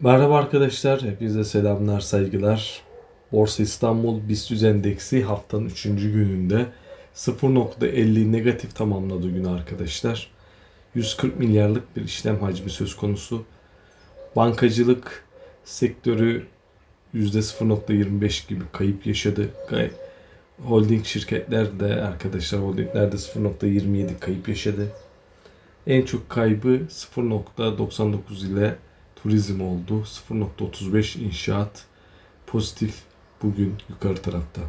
Merhaba arkadaşlar, hepinize selamlar, saygılar. Borsa İstanbul BIST endeksi haftanın 3. gününde 0.50 negatif tamamladığı gün arkadaşlar. 140 milyarlık bir işlem hacmi söz konusu. Bankacılık sektörü %0.25 gibi kayıp yaşadı. Holding şirketler de arkadaşlar holdingler de 0.27 kayıp yaşadı. En çok kaybı 0.99 ile turizm oldu. 0.35 inşaat pozitif bugün yukarı tarafta.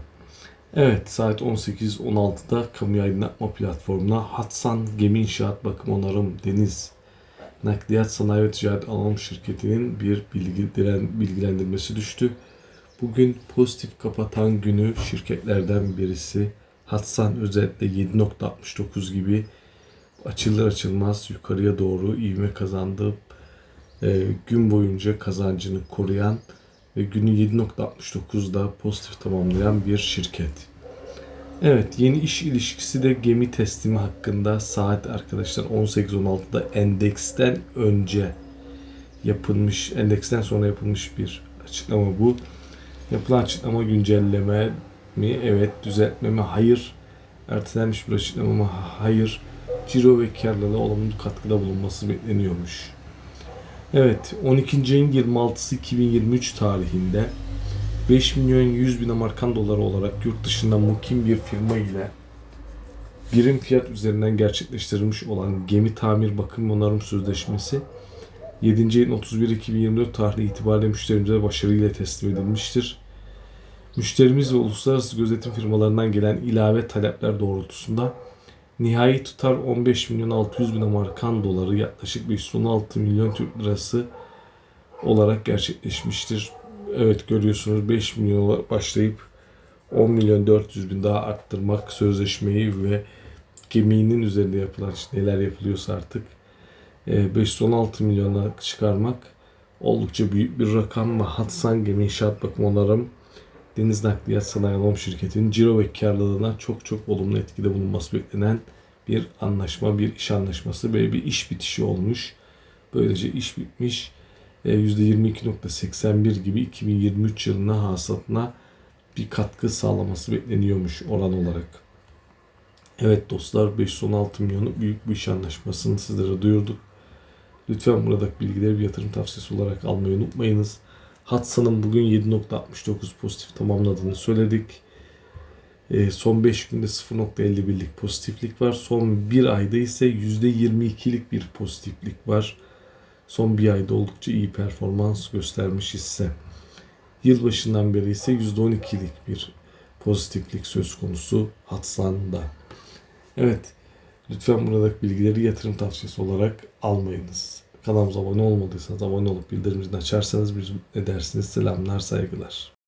Evet saat 18.16'da kamu aydınlatma platformuna Hatsan Gemi İnşaat Bakım Onarım Deniz Nakliyat Sanayi ve Ticaret Anonim Şirketi'nin bir bilgilen- bilgilendirmesi düştü. Bugün pozitif kapatan günü şirketlerden birisi Hatsan özellikle 7.69 gibi açılır açılmaz yukarıya doğru ivme kazandı. Ee, gün boyunca kazancını koruyan ve günü 7.69'da pozitif tamamlayan bir şirket. Evet yeni iş ilişkisi de gemi teslimi hakkında saat arkadaşlar 18.16'da endeksten önce yapılmış, endeksten sonra yapılmış bir açıklama bu. Yapılan açıklama güncelleme mi? Evet. Düzeltme mi? Hayır. Ertelenmiş bir açıklama mı? Hayır. Ciro ve karlılığa olumlu katkıda bulunması bekleniyormuş. Evet. 12. ayın 26'sı 2023 tarihinde 5 milyon 100 bin Amerikan doları olarak yurt dışında mukim bir firma ile birim fiyat üzerinden gerçekleştirilmiş olan gemi tamir bakım onarım sözleşmesi 7. ayın 31 2024 tarihi itibariyle müşterimize başarıyla teslim edilmiştir. Müşterimiz ve uluslararası gözetim firmalarından gelen ilave talepler doğrultusunda nihai tutar 15 milyon 600 bin Amerikan doları yaklaşık 516 milyon Türk lirası olarak gerçekleşmiştir. Evet görüyorsunuz 5 milyon başlayıp 10 milyon 400 bin daha arttırmak sözleşmeyi ve geminin üzerinde yapılan işte neler yapılıyorsa artık e, 516 milyona çıkarmak oldukça büyük bir rakam ve Hatsan Gemi İnşaat Bakım Onarım Deniz Nakliyat Sanayi Anonim Şirketi'nin ciro ve karlılığına çok çok olumlu etkide bulunması beklenen bir anlaşma, bir iş anlaşması ve bir iş bitişi olmuş. Böylece iş bitmiş. E, %22.81 gibi 2023 yılına hasatına bir katkı sağlaması bekleniyormuş oran olarak. Evet dostlar 516 milyonluk büyük bir iş anlaşmasını sizlere duyurduk. Lütfen buradaki bilgileri bir yatırım tavsiyesi olarak almayı unutmayınız. Hatsa'nın bugün 7.69 pozitif tamamladığını söyledik. E, son 5 günde 0.51'lik pozitiflik var. Son 1 ayda ise %22'lik bir pozitiflik var. Son bir ayda oldukça iyi performans göstermiş hisse. Yılbaşından beri ise %12'lik bir pozitiflik söz konusu Hatsan'da. Evet. Lütfen buradaki bilgileri yatırım tavsiyesi olarak almayınız. Kanalımıza abone olmadıysanız abone olup bildirimini açarsanız bizi mutlu edersiniz. Selamlar, saygılar.